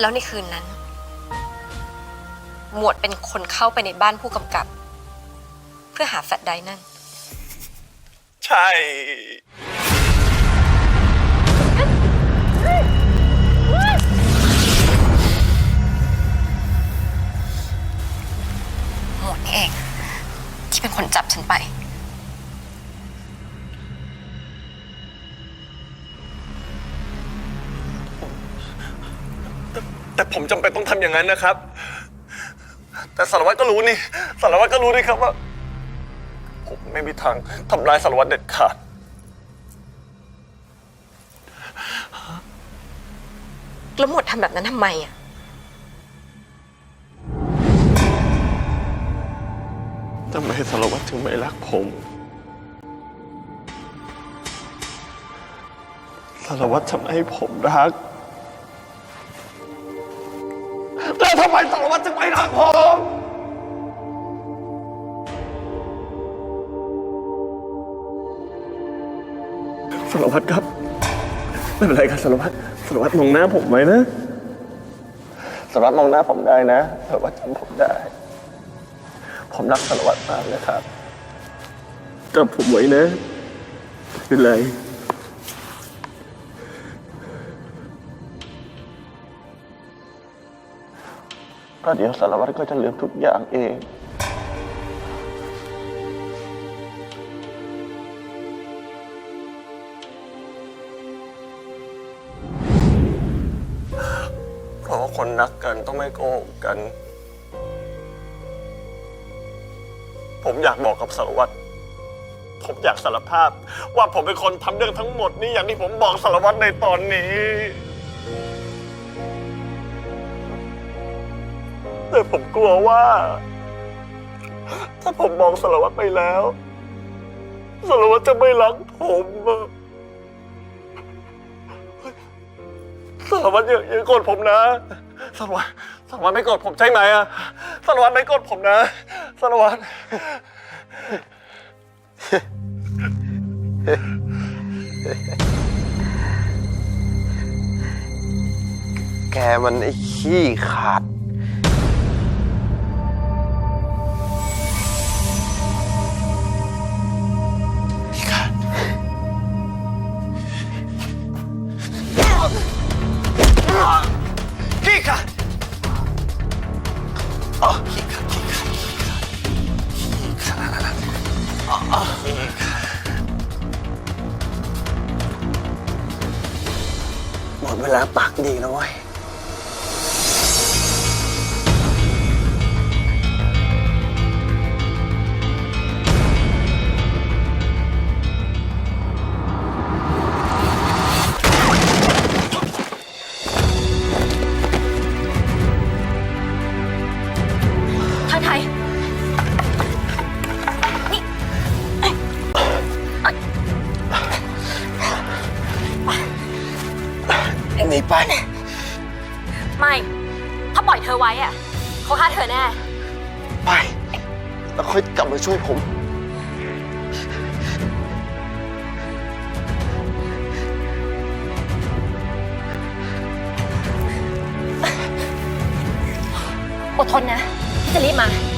แล้วในคืนนั้น หมวดเป็นคนเข้าไปในบ้านผู้กำกับ เพื่อหาแฟลชไดรฟ์นั่น ใช่ หมวดนี่เอง ที่เป็นคนจับฉันไป แต่ผมจำเป็นต้องทำอย่างนั้นนะครับ แต่สารวัตรก็รู้นี่ สารวัตรก็รู้นี่ครับว่า ผมไม่มีทางทำร้ายสารวัตรเด็ดขาด แล้วหมวดทำแบบนั้นทำไมอะ ทำไมสารวัตรถึงไม่รักผม สารวัตรทำให้ผมรัก แล้วทำไมสารวัตรถึงไม่รักผมสารวัตรครับไม่เป็นไรครับสารวัตรสารวัตรมองหน้าผมไว้นะสารวัตรมองหน้าผมได้นะสารวัตรจำผมได้ ผมรักสารวัตรมากนะครับจำผมไว้นะไม่เป็นไร ก็เดี๋ยวสารวัตรก็จะลืมทุกอย่างเอง เพราะว่าคนรักกันต้องไม่โกหกกัน ผมอยากบอกกับสารวัตร ผมอยากสารภาพ ว่าผมเป็นคนทำเรื่องทั้งหมดนี้อย่างที่ผมบอกสารวัตรในตอนนี้ แต่ผมกลัวว่า ถ้าผมบอกสารวัตรไปแล้วสารวัตรจะไม่รักผมอะสารวัตรอย่าอย่าโกรธผมนะสารวัตรสารวัตรไม่โกรธผมใช่ไหมอะสารวัตรไม่โกรธผมนะสารวัตรแกมันไอ้ขี้ขาด หมดเวลาปากดีแล้วเว้ย ไม่ ถ้าปล่อยเธอไว้อะเขาฆ่าเธอแน่ ไป แล้วค่อยกลับมาช่วยผม อดทนนะพี่จะรีบมา